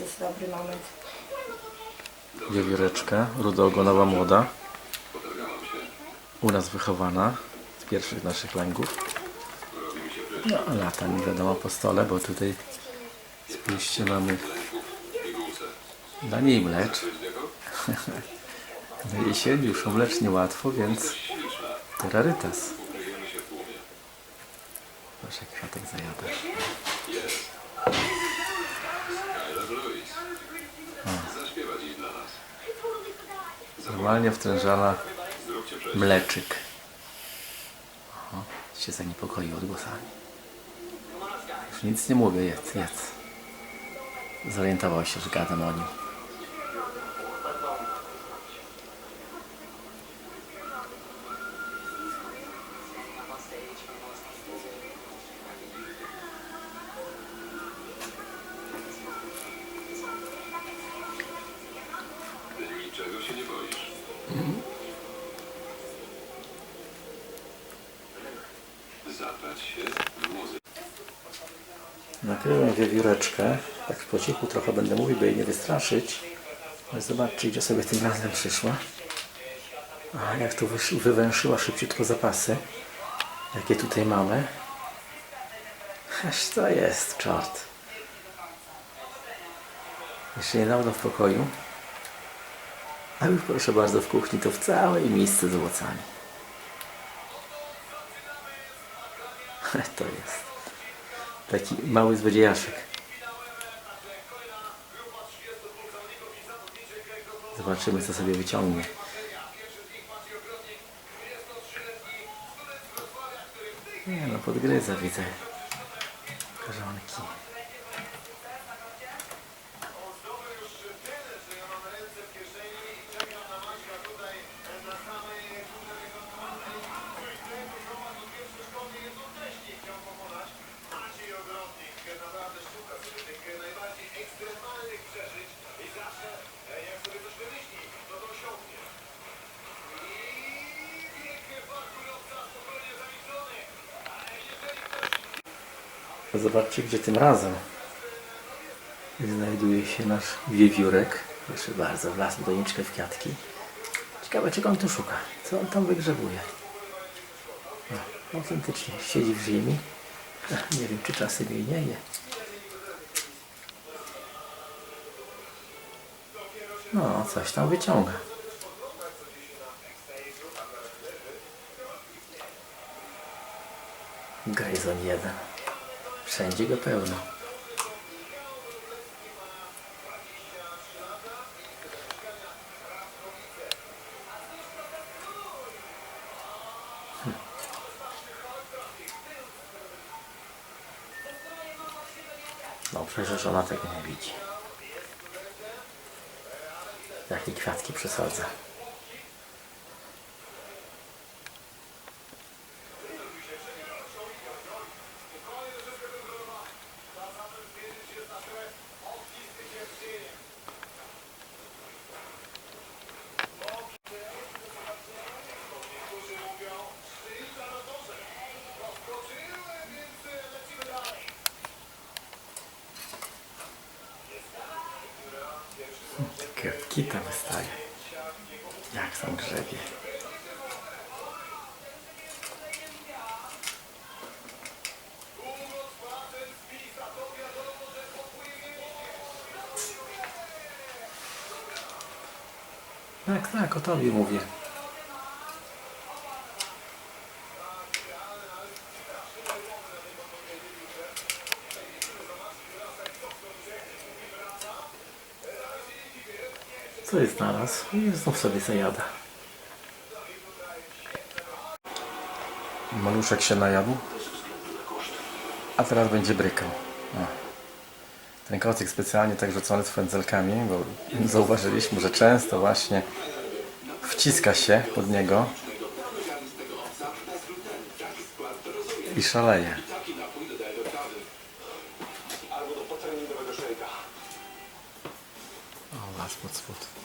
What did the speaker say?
jest dobry moment. Wiewióreczka, rudoogonowa młoda. U nas wychowana z pierwszych naszych lęgów. No, lata nie wiadomo po stole, bo tutaj spójrzcie, mamy dla niej mlecz. Na jesieni już o mlecz niełatwo, więc to rarytas. Proszę, kwiatek zajadasz. Normalnie wtrężana mleczyk. Oho, się zaniepokoił odgłosami. Już nic nie mówię, jedz, jedz. Zorientował się, że gadam o nim. Niczego się nie boisz. Zabrać się muzykę. Nakryłem wiewióreczkę. Tak po cichu trochę będę mówił, by jej nie wystraszyć. Ale zobaczcie, gdzie sobie tym razem przyszła. A jak tu wywęszyła szybciutko zapasy. Jakie tutaj mamy. Aż to jest, czart. Jeszcze niedawno w pokoju. A już proszę bardzo w kuchni to w całej misce z owocami. To jest. Taki mały złodziejaszek. Zobaczymy, co sobie wyciągnie. Nie no, podgryza, widzę. Korzonki. Zobaczcie, gdzie tym razem znajduje się nasz wiewiórek. Proszę bardzo, wlazł doniczkę w kwiatki. Ciekawe, czego on tu szuka. Co on tam wygrzebuje? No, autentycznie, siedzi w ziemi. Nie wiem, czy czasem jej nie je. No, coś tam wyciąga. Gryzon jeden. Wszędzie go pełno. Hm. Dobrze, że żona tego nie widzi. Jakie kwiatki przesadza. Taka kita wystaje. Jak tam grzebie. Tak, tak, o tobie mówię. Co jest znalazł? I znów sobie zajada. Maluszek się najadł. A teraz będzie brykał. Rękocik specjalnie tak rzucony z frędzelkami, bo zauważyliśmy, że często właśnie wciska się pod niego i szaleje. O, pod spód.